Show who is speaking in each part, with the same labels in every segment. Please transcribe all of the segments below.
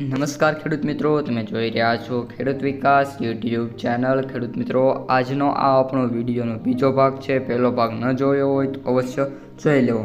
Speaker 1: નમસ્કાર ખેડૂત મિત્રો, તમે જોઈ રહ્યા છો ખેડૂત વિકાસ યુટ્યુબ ચેનલ. ખેડૂત મિત્રો, આજનો આ આપણો વિડીયોનો બીજો ભાગ છે. પહેલો ભાગ ન જોયો હોય તો અવશ્ય જોઈ લેવો.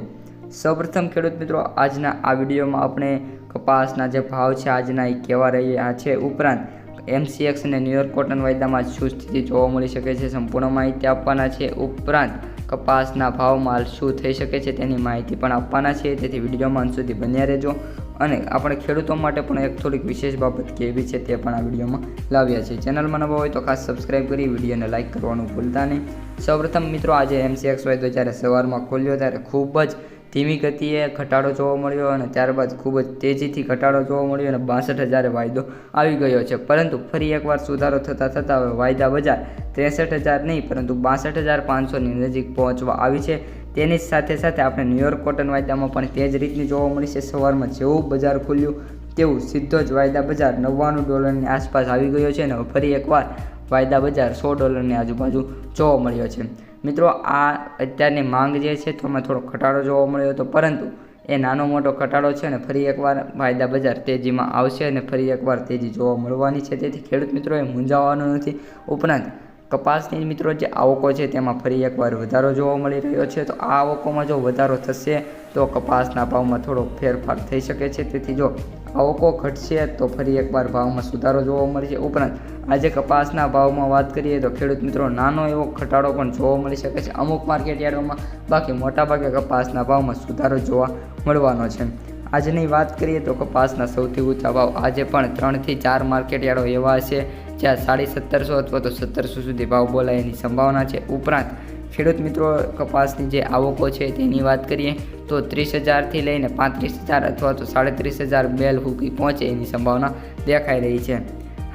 Speaker 1: સૌપ્રથમ ખેડૂત મિત્રો, આજના આ વિડીયોમાં આપણે કપાસના જે ભાવ છે, આજના એ કેવા રહ્યા છે ઉપરાંત એમસીએક્સ અને ન્યુયોર્ક કોટન વાયદામાં શું સ્થિતિ જોવા મળી શકે છે, સંપૂર્ણ માહિતી આપવાના છે. ઉપરાંત કપાસના ભાવમાં શું થઈ શકે છે તેની માહિતી પણ આપવાના છે. તેથી વિડીયોમાં અંત સુધી બન્યા રહેજો. અને આપણે ખેડૂતો માટે પણ એક થોડીક વિશેષ બાબત કેવી છે તે પણ આ વિડીયોમાં લાવ્યા છે. ચેનલમાં નવા હોય તો ખાસ સબસ્ક્રાઇબ કરી વિડીયોને લાઇક કરવાનું ભૂલતા નહીં. સૌપ્રથમ મિત્રો, આજે એમસીએક્સ વાય તો જ્યારે સવારમાં ખોલ્યો ત્યારે ખૂબ જ ધીમી ગતિએ ઘટાડો જોવા મળ્યો અને ત્યારબાદ ખૂબ જ તેજીથી ઘટાડો જોવા મળ્યો અને બાસઠ હજારે વાયદો આવી ગયો છે. પરંતુ ફરી એકવાર સુધારો થતાં થતાં હવે વાયદા બજાર ત્રેસઠ હજાર નહીં, પરંતુ બાસઠ હજાર પાંચસોની નજીક પહોંચવા આવી છે. તેની જ સાથે સાથે આપણે ન્યુયોર્ક કોટન વાયદામાં પણ તે જ રીતની જોવા મળી છે. સવારમાં જેવું બજાર ખુલ્યું, તેવું સીધો જ વાયદા બજાર નવ્વાણું ડોલરની આસપાસ આવી ગયો છે અને ફરી એકવાર વાયદા બજાર સો ડોલરની આજુબાજુ જોવા મળ્યો છે. મિત્રો, આ અત્યારની માંગ જે છે તો એમાં થોડો ઘટાડો જોવા મળ્યો હતો, પરંતુ એ નાનો મોટો ઘટાડો છે અને ફરી એકવાર વાયદા બજાર તેજીમાં આવશે અને ફરી એકવાર તેજી જોવા મળવાની છે. તેથી ખેડૂત મિત્રોએ મૂંઝાવાનું નથી. ઉપરાંત કપાસની મિત્રો, જે આવકો છે તેમાં ફરી એકવાર વધારો જોવા મળી રહ્યો છે. તો આ આવકોમાં જો વધારો થશે, તો કપાસના ભાવમાં થોડો ફેરફાર થઈ શકે છે. તેથી જો આવકો ઘટશે તો ફરી એકવાર ભાવમાં સુધારો જોવા મળશે. ઉપરાંત, આજે કપાસના ભાવમાં વાત કરીએ તો ખેડૂત મિત્રો નાનો એવો ઘટાડો પણ જોવા મળી શકે છે. અમુક માર્કેટ યાર્ડોમાં બાકી મોટાભાગે કપાસના ભાવમાં સુધારો જોવા મળવાનો છે. આજની વાત કરીએ તો કપાસના સૌથી ઊંચા ભાવ આજે પણ ત્રણથી ચાર માર્કેટ યાર્ડો એવા છે જ્યાં સાડી સત્તરસો અથવા તો સત્તરસો સુધી ભાવ બોલાય એની સંભાવના છે. ઉપરાંત ખેડૂત મિત્રો, કપાસની જે આવકો છે તેની વાત કરીએ, તો ત્રીસ હજારથી લઈને પાંત્રીસ હજાર અથવા તો સાડત્રીસ હજાર બેલ હુકી પહોંચે એની સંભાવના દેખાઈ રહી છે.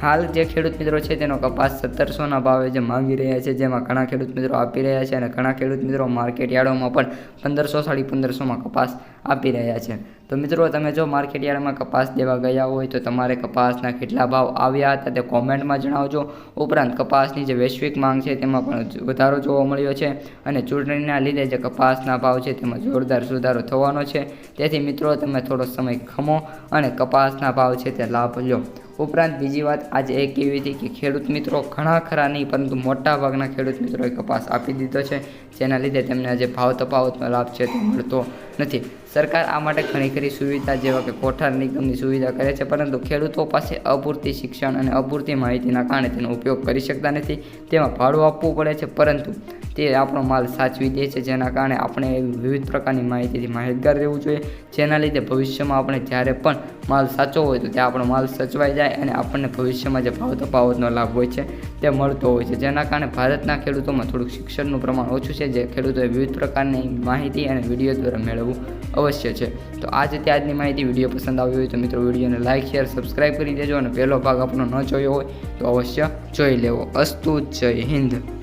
Speaker 1: હાલ જે ખેડૂત મિત્રો છે તેનો કપાસ સત્તરસોના ભાવે જે માંગી રહ્યા છે, જેમાં ઘણા ખેડૂત મિત્રો આપી રહ્યા છે અને ઘણા ખેડૂત મિત્રો માર્કેટ યાર્ડોમાં પણ પંદરસો સાડી પંદરસોમાં કપાસ આપી રહ્યા છે. તો મિત્રો, તમે જો માર્કેટ યાર્ડમાં કપાસ દેવા ગયા હોય તો તમારે કપાસના કેટલા ભાવ આવ્યા હતા તે કોમેન્ટમાં જણાવજો. ઉપરાંત કપાસની જે વૈશ્વિક માંગ છે તેમાં પણ વધારો જોવા મળ્યો છે અને ચૂંટણીના લીધે જે કપાસના ભાવ છે તેમાં જોરદાર સુધારો થવાનો છે. તેથી મિત્રો, તમે થોડો સમય ખમો અને કપાસના ભાવ છે તે લાભ લો. ઉપરાંત બીજી વાત આજે એક એવી હતી કે ખેડૂત મિત્રો ઘણા ખરા નહીં, પરંતુ મોટા ભાગના ખેડૂત મિત્રોએ કપાસ આપી દીધો છે. જેના લીધે તેમને આજે ભાવ તફાવતનો લાભ છે તે મળતો નથી. સરકાર આ માટે ઘણી ખરી સુવિધા જેવા કે કોઠાર નિગમની સુવિધા કરે છે, પરંતુ ખેડૂતો પાસે અપૂરતી શિક્ષણ અને અપૂરતી માહિતીના કારણે તેનો ઉપયોગ કરી શકતા નથી. તેમાં ભાડું આપવું પડે છે, પરંતુ તે આપણો માલ સાચવી દે છે, જેના કારણે આપણે વિવિધ પ્રકારની માહિતીથી માહિતગાર રહેવું જોઈએ. જેના લીધે ભવિષ્યમાં આપણે જ્યારે પણ માલ સાચો હોય તો ત્યાં આપણો માલ સચવાઈ જાય અને આપણને ભવિષ્યમાં જે ભાવ તફાવતનો લાભ હોય છે તે મળતો હોય છે. જેના કારણે ભારતના ખેડૂતોમાં થોડુંક શિક્ષણનું પ્રમાણ ઓછું છે, જે ખેડૂતોએ વિવિધ પ્રકારની માહિતી અને વીડિયો દ્વારા મેળવવું અવશ્ય છે. તો આજ આજની માહિતી વીડિયો પસંદ આવી હોય તો મિત્રો વિડીયોને લાઇક શેર સબસ્ક્રાઈબ કરી દેજો અને પહેલો ભાગ આપણો ન જોયો હોય તો અવશ્ય જોઈ લેવો. અસ્તુ જય હિન્દ.